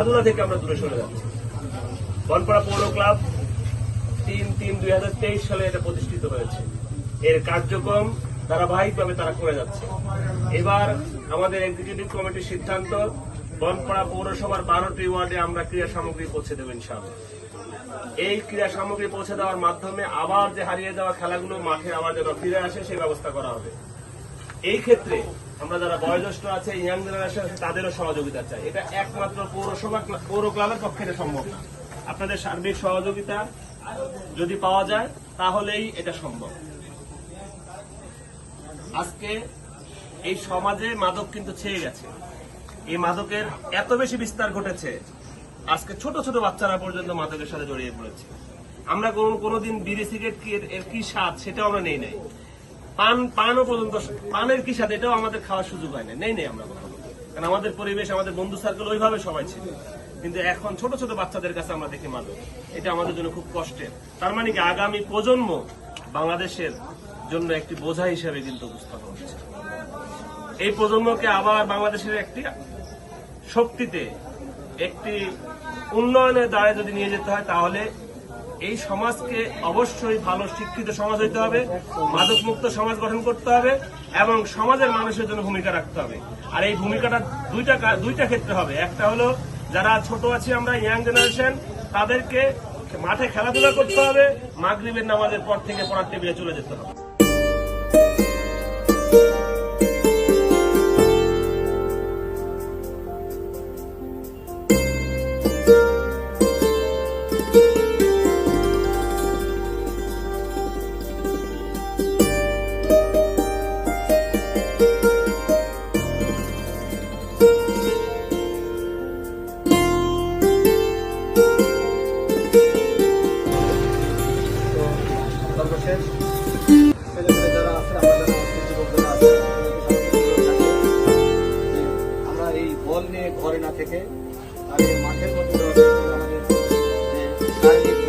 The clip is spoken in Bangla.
খেলাধুলা থেকে আমরা দূরে সরে যাচ্ছি। বনপাড়া পৌর ক্লাব তিন তিন দুই হাজার তেইশ সালে এটা প্রতিষ্ঠিত হয়েছে। এর কার্যক্রম ধারাবাহিকভাবে তারা করে যাচ্ছে। এবার আমাদের এক্সিকিউটিভ কমিটির সিদ্ধান্ত, বনপাড়া পৌরসভার বারোটি ওয়ার্ডে আমরা ক্রীড়া সামগ্রী পৌঁছে দেবো ইনশাআল্লাহ। এই ক্রীড়া সামগ্রী পৌঁছে দেওয়ার মাধ্যমে আবার যে হারিয়ে যাওয়া খেলাগুলো মাঠে আবার যেন ফিরে আসে, সেই ব্যবস্থা করা হবে। এই ক্ষেত্রে আমরা যারা বয়োজ্যেষ্ঠ আছে ইয়াং জেনারেশন আছে, তাদেরও সহযোগিতা চাই। এটা একমাত্র পৌরসভা পৌর ক্লাবের পক্ষে এটা সম্ভব না। আপনাদের সার্বিক সহযোগিতা যদি পাওয়া যায়, তাহলেই এটা সম্ভব। আজকে এই সমাজে মাদক কিন্তু ছেয়ে গেছে। এই মাদকের এত বেশি বিস্তার ঘটেছে, আজকে ছোট ছোট বাচ্চারা পর্যন্ত মাদকের সাথে জড়িয়ে পড়েছে। আমরা কোন, কোনোদিন বিড়ি সিগারেট কি, এর- কি স্বাদ, সেটাও আমরা নেই নাই। পান, পানও পর্যন্ত পানের কি স্বাদ? এটাও আমাদের খাওয়ার সুযোগ হয় না। নেই নেই আমরা কখনো কারণ আমাদের পরিবেশ, আমাদের বন্ধু সার্কেল ওইভাবে সবাই ছিল। কিন্তু এখন ছোট ছোট বাচ্চাদের কাছে আমরা দেখি মাদক। এটা আমাদের জন্য খুব কষ্টের। তার মানে কি, আগামী প্রজন্ম বাংলাদেশের জন্য একটি বোঝা হিসেবে কিন্তু উপস্থাপন হচ্ছে। এই প্রজন্মকে আবার বাংলাদেশের একটি শক্তিতে, একটি উন্নয়নের দ্বারে যদি নিয়ে যেতে হয়, তাহলে এই সমাজকে অবশ্যই ভালো শিক্ষিত সমাজ হইতে হবে মাদক মুক্ত সমাজ গঠন করতে হবে এবং সমাজের মানুষের জন্য ভূমিকা রাখতে হবে। আর এই ভূমিকাটা দুইটা দুইটা ক্ষেত্রে হবে। একটা হলো, যারা ছোট আছি আমরা, ইয়াং জেনারেশন, তাদেরকে মাঠে খেলাধুলা করতে হবে, মাগরীবের নামাজের পর থেকে পড়ার টেবিলে চলে যেতে হবে। আমরা এই বল নিয়ে ঘরে না থেকে তাদের মাঠের মধ্যে আমাদের